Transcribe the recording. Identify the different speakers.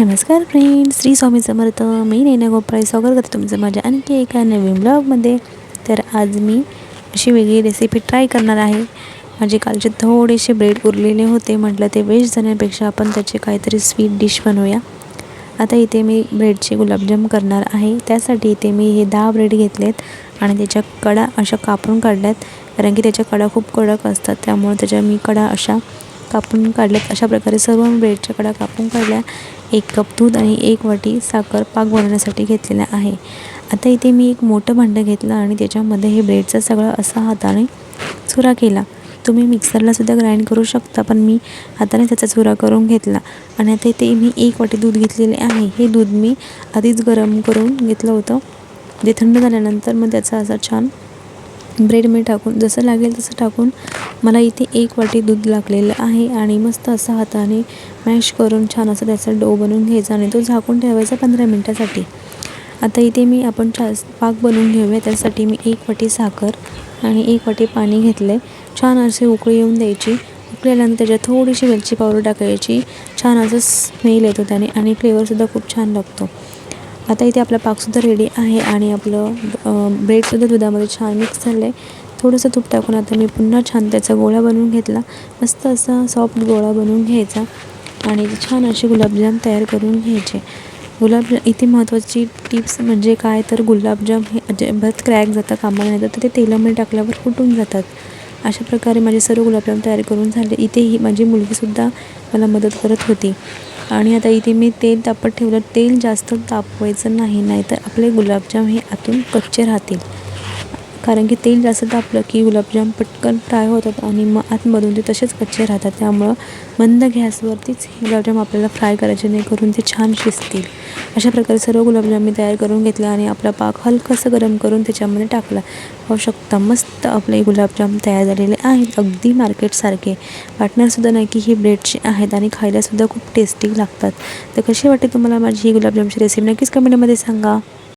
Speaker 1: नमस्कार फ्रेंड्स श्री स्वामी समर्थ. मी नैना गोपाळे स्वागत करते तुमचं माझ्या आणखी एका नवीन ब्लॉगमध्ये तर आज मी अशी वेगळी रेसिपी ट्राय करणार आहे. माझे कालचे थोडेसे ब्रेड उरलेले होते. म्हटलं ते वेस्ट जाण्यापेक्षा आपण त्याचे काहीतरी स्वीट डिश बनवूया. आता इथे मी ब्रेडचे गुलाबजाम करणार आहे. त्यासाठी इथे मी हे दहा ब्रेड घेतलेत आणि त्याच्या कडा अशा कापून काढल्यात. कारण की त्याच्या कडा खूप कडक असतात. त्यामुळे त्याच्या मी कडा अशा कापून काढल्यात. अशा प्रकारे सर्व ब्रेडच्या कडा कापून काढल्या. एक कप दूध आणि एक वाटी साखर पाक बनवण्यासाठी घेतलेला आहे. आता इथे मी एक मोठं भांडं घेतलं आणि त्याच्यामध्ये हे ब्रेडचा सगळं असा हाताने चुरा केला. तुम्ही मिक्सरलासुद्धा ग्राइंड करू शकता पण मी हाताने त्याचा चुरा करून घेतला. आणि आता इथे मी एक वाटी दूध घेतलेले आहे. हे दूध मी आधीच गरम करून घेतलं होतं. जे थंड झाल्यानंतर मग त्याचा असा छान ब्रेड मी टाकून जसं लागेल तसं टाकून मला इथे एक वाटी दूध लागलेलं आहे आणि मस्त असं हाताने मॅश करून छान असं त्याचा डो बनवून घ्यायचा आणि तो झाकून ठेवायचा पंधरा मिनटासाठी. आता इथे मी आपण छा पाक बनवून घेऊया. त्यासाठी मी एक वाटी साखर आणि एक वाटी पाणी घेतले छान असे उकळी येऊन द्यायची. उकळल्यानंतर त्याच्यात थोडीशी वेलची पावडर टाकायची. छान असं स्मेल येतो त्याने आणि फ्लेवरसुद्धा खूप छान लागतो. आता इथे आपला पाकसुद्धा रेडी आहे आणि आपलं ब्रेडसुद्धा दुधामध्ये छान मिक्स झालं आहे थोडंसं तूप टाकून आता मी पुन्हा छान त्याचा गोळा बनवून घेतला. मस्त असा सॉफ्ट गोळा बनवून घ्यायचा आणि छान असे गुलाबजाम तयार करून घ्यायचे. गुलाबजा इथे महत्त्वाची टिप्स म्हणजे काय? तर गुलाबजाम हे अजिबात क्रॅक जातात कामाला नाही तर ते तेलामध्ये टाकल्यावर फुटून जातात. अशा प्रकारे माझे सर्व गुलाबजाम तयार करून झाले. इथे ही माझी मुलगीसुद्धा मला मदत करत होती. आणि आता इथे मी तेल तापत ठेवलं. तेल जास्त तापवायचं नाही नाहीतर आपले गुलाबजाम हे आतून कच्चे राहतील. कारण की तेल जास्त तापलं की गुलाबजाम पटकन फ्राय होतात आणि मग आतमधून ते तसेच कच्चे राहतात. त्यामुळं मंद गॅसवरतीच हे गुलाबजाम आपल्याला फ्राय करायचे नाही करून ते छान शिजतील. अशा प्रकारे सर्व गुलाबजाम मी तयार करून घेतले आणि आपला पाक हलकंसं गरम करून त्याच्यामध्ये टाकला. पाहू शकता मस्त आपले गुलाबजाम तयार झालेले आहेत. अगदी मार्केटसारखे. वाटणारसुद्धा नाही की ही ब्रेडचे आहेत आणि खायलासुद्धा खूप टेस्टी लागतात. तर कशी वाटते तुम्हाला माझी ही गुलाबजामची रेसिपी नक्कीच कमेंटमध्ये सांगा.